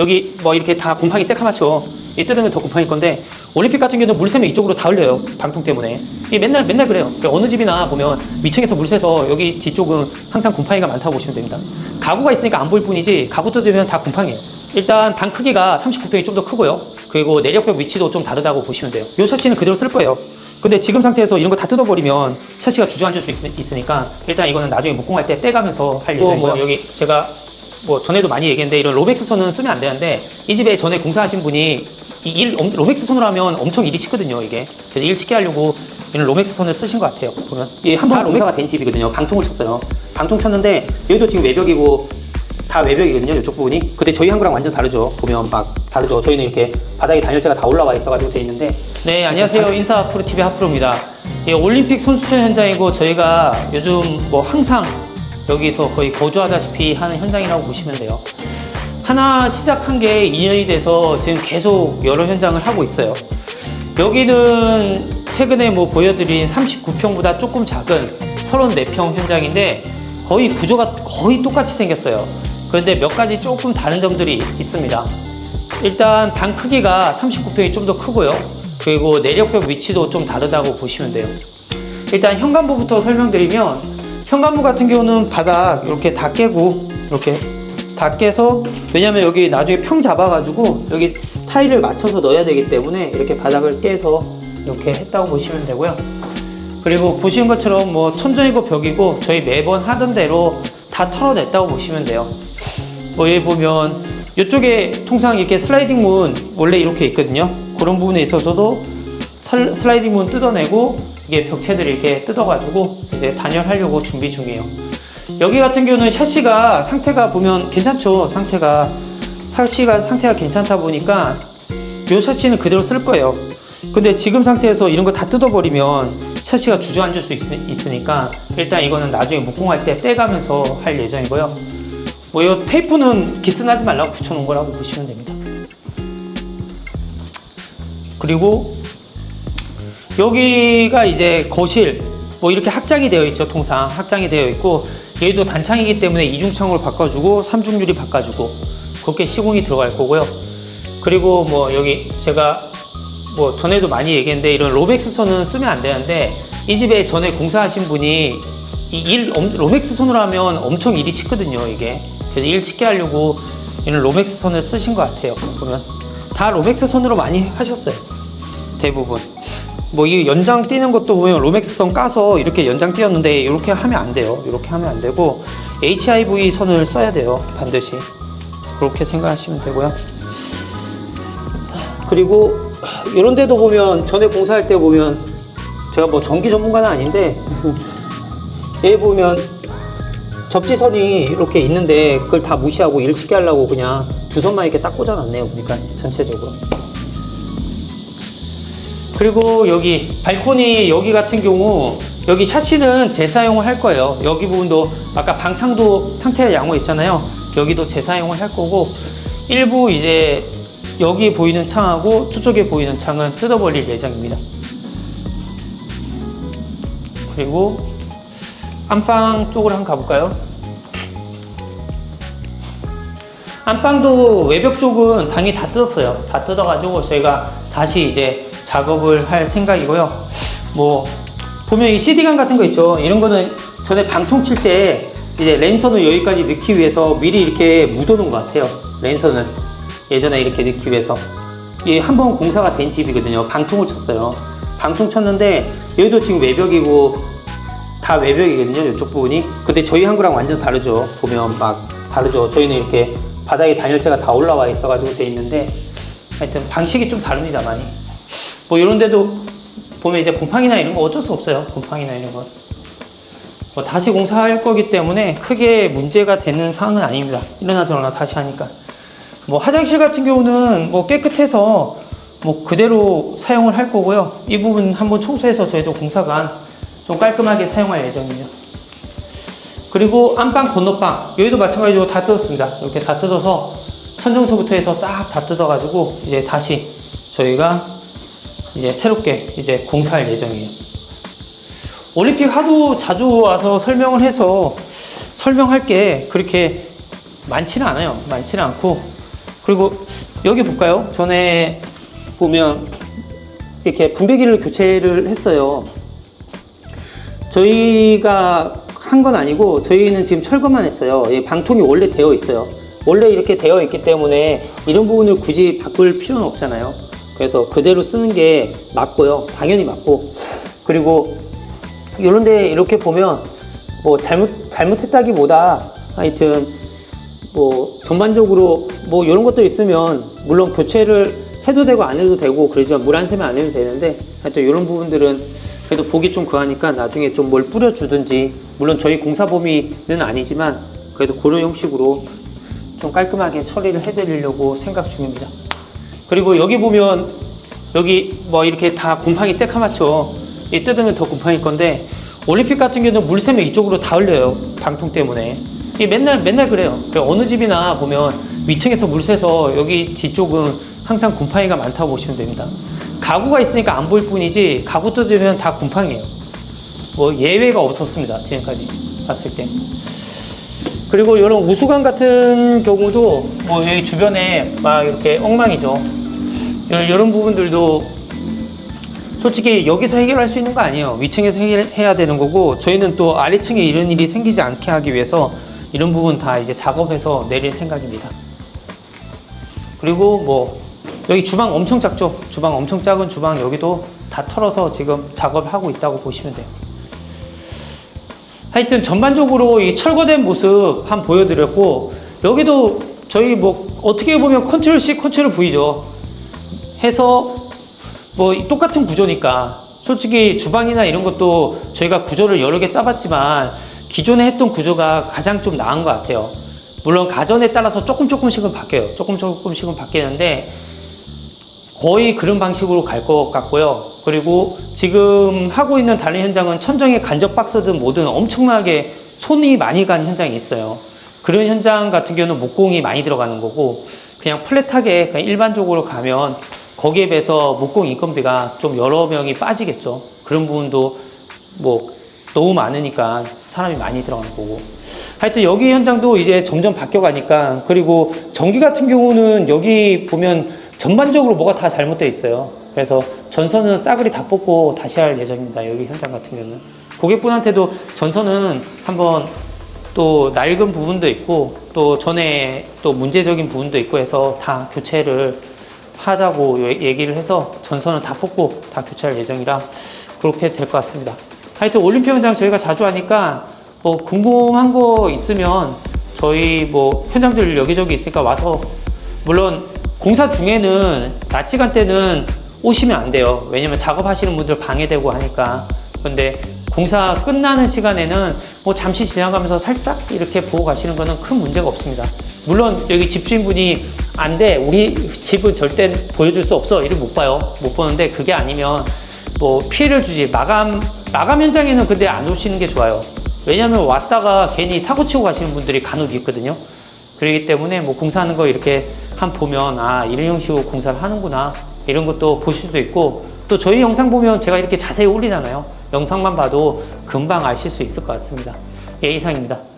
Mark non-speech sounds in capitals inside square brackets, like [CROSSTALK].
여기 뭐 이렇게 다 곰팡이 새카맣죠. 이 뜯으면 더 곰팡일 건데 올림픽 같은 경우는 물 새면 이쪽으로 다 흘려요. 방통 때문에. 이게 맨날 맨날 그래요. 그러니까 어느 집이나 보면 위층에서 물 새서 여기 뒤쪽은 항상 곰팡이가 많다고 보시면 됩니다. 가구가 있으니까 안 보일 뿐이지 가구 뜯으면 다 곰팡이에요. 일단 방 크기가 39평이 좀 더 크고요. 그리고 내력벽 위치도 좀 다르다고 보시면 돼요. 이 샤시는 그대로 쓸 거예요. 근데 지금 상태에서 이런 거 다 뜯어버리면 샤시가 주저앉을 수 있, 으니까 일단 이거는 나중에 목공할 때 떼가면서 할 예정이고요. 뭐 여기 제가 뭐 전에도 많이 얘기했는데 이런 로백스 선은 쓰면 안 되는데 이 집에 전에 공사하신 분이 이 일, 엄- 로맥스 선으로 하면 엄청 일이 쉽거든요 이게. 그래서 일 쉽게 하려고 이런 로맥스 선을 쓰신 것 같아요 보면. 이게 한번 공사가 된 집이거든요. 방통을 쳤어요. 방통 쳤는데 여기도 지금 외벽이고 다 외벽이거든요 이쪽 부분이. 근데 저희 한국랑 완전 다르죠 보면. 막 다르죠. 저희는 이렇게 바닥에 단열재가 다 올라와 있어가지고 돼 있는데. 네 안녕하세요. 인사 프로TV 하프로입니다. 예, 올림픽 선수촌 현장이고 저희가 요즘 뭐 항상 여기서 거의 거주하다시피 하는 현장이라고 보시면 돼요 하나 시작한 게 2년이 돼서 지금 계속 여러 현장을 하고 있어요. 여기는 최근에 뭐 보여드린 39평보다 조금 작은 34평 현장인데 거의 구조가 거의 똑같이 생겼어요. 그런데 몇 가지 조금 다른 점들이 있습니다. 일단 방 크기가 39평이 좀 더 크고요. 그리고 내력벽 위치도 좀 다르다고 보시면 돼요. 일단 현관부부터 설명드리면 현관부 같은 경우는 바닥 이렇게 다 깨고 이렇게 다 깨서 왜냐면 여기 나중에 평 잡아가지고 여기 타일을 맞춰서 넣어야 되기 때문에 이렇게 바닥을 깨서 이렇게 했다고 보시면 되고요. 그리고 보시는 것처럼 뭐 천정이고 벽이고 저희 매번 하던 대로 다 털어냈다고 보시면 돼요. 뭐 여기 보면 이쪽에 통상 이렇게 슬라이딩 문 원래 이렇게 있거든요. 그런 부분에 있어서도 설- 슬라이딩 문 뜯어내고 이게 벽체들 이렇게 뜯어가지고 이제 단열하려고 준비 중이에요. 여기 같은 경우는 샤시가 상태가 보면 괜찮죠. 상태가 샤시가 상태가 괜찮다 보니까 이 샤시는 그대로 쓸 거예요. 근데 지금 상태에서 이런 거 다 뜯어버리면 샤시가 주저앉을 수 있, 으니까 일단 이거는 나중에 목공할 때 떼가면서 할 예정이고요. 뭐 이 테이프는 기스나지 말라고 붙여놓은 거라고 보시면 됩니다. 그리고 여기가 이제 거실 뭐 이렇게 확장이 되어 있죠 통상. 확장이 되어 있고 여기도 단창이기 때문에 이중창으로 바꿔주고 삼중유리 바꿔주고 그렇게 시공이 들어갈 거고요. 그리고 뭐 여기 제가 뭐 전에도 많이 얘기했는데 이런 로백스 선은 쓰면 안 되는데 이 집에 전에 공사하신 분이 이일 로맥스 선으로 하면 엄청 일이 쉽거든요 이게. 그래서 일 쉽게 하려고 이런 로맥스 선을 쓰신 것 같아요 보면. 다 로맥스 선으로 많이 하셨어요 대부분 뭐 이 연장 띄는 것도 보면 로맥스선 까서 이렇게 연장 띄었는데 이렇게 하면 안 돼요. 이렇게 하면 안 되고 HIV 선을 써야 돼요. 반드시 그렇게 생각하시면 되고요. 그리고 이런 데도 보면 전에 공사할 때 보면 제가 뭐 전기 전문가는 아닌데 [LAUGHS] 여기 보면 접지선이 이렇게 있는데 그걸 다 무시하고 일 쉽게 하려고 그냥 두 선만 이렇게 딱 꽂아놨네요. 보니까 전체적으로. 그리고 여기 발코니 여기 같은 경우 여기 샤시는 재사용을 할 거예요. 여기 부분도 아까 방창도 상태가 양호했잖아요. 여기도 재사용을 할 거고 일부 이제 여기 보이는 창하고 저쪽에 보이는 창은 뜯어버릴 예정입니다. 그리고 안방 쪽으로 한번 가볼까요? 안방도 외벽 쪽은 당연히 다 뜯었어요. 다 뜯어가지고 저희가 다시 이제 작업을 할 생각이고요. 뭐 보면 이 CD감 같은 거 있죠. 이런 거는 전에 방통 칠 때 이제 랜선을 여기까지 넣기 위해서 미리 이렇게 묻어놓은 것 같아요. 랜선을 예전에 이렇게 넣기 위해서 이 한 번 공사가 된 집이거든요. 방통을 쳤어요. 방통 쳤는데 여기도 지금 외벽이고 다 외벽이거든요. 이쪽 부분이. 근데 저희 한국랑 완전 다르죠. 보면 막 다르죠. 저희는 이렇게 바닥에 단열재가 다 올라와 있어가지고 돼 있는데 하여튼 방식이 좀 다릅니다 많이. 뭐 이런 데도 보면 이제 곰팡이나 이런 거 어쩔 수 없어요. 곰팡이나 이런 거. 뭐 다시 공사할 거기 때문에 크게 문제가 되는 상황은 아닙니다. 이러나 저러나 다시 하니까. 뭐 화장실 같은 경우는 뭐 깨끗해서 뭐 그대로 사용을 할 거고요. 이 부분 한번 청소해서 저희도 공사관 좀 깔끔하게 사용할 예정이죠. 그리고 안방 건너방 여기도 마찬가지로 다 뜯었습니다. 이렇게 다 뜯어서 천정서부터 해서 싹 다 뜯어가지고 이제 다시 저희가 이제 새롭게 이제 공사할 예정이에요. 올림픽 하도 자주 와서 설명을 해서 설명할 게 그렇게 많지는 않아요. 많지는 않고 그리고 여기 볼까요? 전에 보면 이렇게 분배기를 교체를 했어요. 저희가 한 건 아니고 저희는 지금 철거만 했어요. 이 방통이 원래 되어 있어요. 원래 이렇게 되어 있기 때문에 이런 부분을 굳이 바꿀 필요는 없잖아요. 그래서 그대로 쓰는 게 맞고요. 당연히 맞고. 그리고 이런데 이렇게 보면 뭐 잘못 잘못했다기보다 하여튼 뭐 전반적으로 뭐 이런 것도 있으면 물론 교체를 해도 되고 안 해도 되고 그러지만 물 안 새면 안 해도 되는데 하여튼 이런 부분들은 그래도 보기 좀 그하니까 나중에 좀 뭘 뿌려주든지 물론 저희 공사 범위는 아니지만 그래도 그런 형식으로 좀 깔끔하게 처리를 해드리려고 생각 중입니다. 그리고 여기 보면 여기 뭐 이렇게 다 곰팡이 새카맣죠. 이 뜯으면 더 곰팡이 건데 올림픽 같은 경우는 물 새면 이쪽으로 다 흘려요. 방통 때문에. 이게 맨날 맨날 그래요. 그러니까 어느 집이나 보면 위층에서 물 새서 여기 뒤쪽은 항상 곰팡이가 많다고 보시면 됩니다. 가구가 있으니까 안 보일 뿐이지 가구 뜯으면 다 곰팡이에요. 뭐 예외가 없었습니다. 지금까지 봤을 때. 그리고 이런 우수관 같은 경우도 뭐 여기 주변에 막 이렇게 엉망이죠. 이런, 이런 부분들도 솔직히 여기서 해결할 수 있는 거 아니에요. 위층에서 해결해야 되는 거고 저희는 또 아래층에 이런 일이 생기지 않게 하기 위해서 이런 부분 다 이제 작업해서 내릴 생각입니다. 그리고 뭐 여기 주방 엄청 작죠. 주방 엄청 작은 주방 여기도 다 털어서 지금 작업을 하고 있다고 보시면 돼요. 하여튼 전반적으로 이 철거된 모습 한번 보여드렸고 여기도 저희 뭐 어떻게 보면 컨트롤 C 컨트롤 V죠. 해서 뭐 똑같은 구조니까 솔직히 주방이나 이런 것도 저희가 구조를 여러 개 짜봤지만 기존에 했던 구조가 가장 좀 나은 것 같아요. 물론 가전에 따라서 조금 조금씩은 바뀌어요. 조금 조금씩은 바뀌는데 거의 그런 방식으로 갈 것 같고요. 그리고 지금 하고 있는 다른 현장은 천정에 간접 박스든 뭐든 엄청나게 손이 많이 간 현장이 있어요. 그런 현장 같은 경우는 목공이 많이 들어가는 거고 그냥 플랫하게 그냥 일반적으로 가면 거기에 비해서 목공 인건비가 좀 여러 명이 빠지겠죠. 그런 부분도 뭐 너무 많으니까 사람이 많이 들어가는 거고. 하여튼 여기 현장도 이제 점점 바뀌어가니까 그리고 전기 같은 경우는 여기 보면 전반적으로 뭐가 다 잘못되어 있어요. 그래서 전선은 싸그리 다 뽑고 다시 할 예정입니다. 여기 현장 같은 경우는. 고객분한테도 전선은 한번 또 낡은 부분도 있고 또 전에 또 문제적인 부분도 있고 해서 다 교체를 하자고 요- 얘기를 해서 전선은 다 뽑고 다 교체할 예정이라 그렇게 될 것 같습니다. 하여튼 올림픽 현장 저희가 자주 하니까 뭐 궁금한 거 있으면 저희 뭐 현장들 여기저기 있으니까 와서 물론 공사 중에는 낮 시간대는 오시면 안 돼요. 왜냐면 작업하시는 분들 방해되고 하니까. 근데 공사 끝나는 시간에는 뭐 잠시 지나가면서 살짝 이렇게 보고 가시는 거는 큰 문제가 없습니다. 물론 여기 집주인분이 안 돼. 우리 집은 절대 보여줄 수 없어. 이를 못 봐요. 못 보는데 그게 아니면 뭐 피해를 주지. 마감, 마감 현장에는 근데 안 오시는 게 좋아요. 왜냐면 왔다가 괜히 사고 치고 가시는 분들이 간혹 있거든요. 그렇기 때문에 뭐 공사하는 거 이렇게 한 보면 아 이런 형식으로 공사를 하는구나 이런 것도 보실 수도 있고 또 저희 영상 보면 제가 이렇게 자세히 올리잖아요 영상만 봐도 금방 아실 수 있을 것 같습니다 예 이상입니다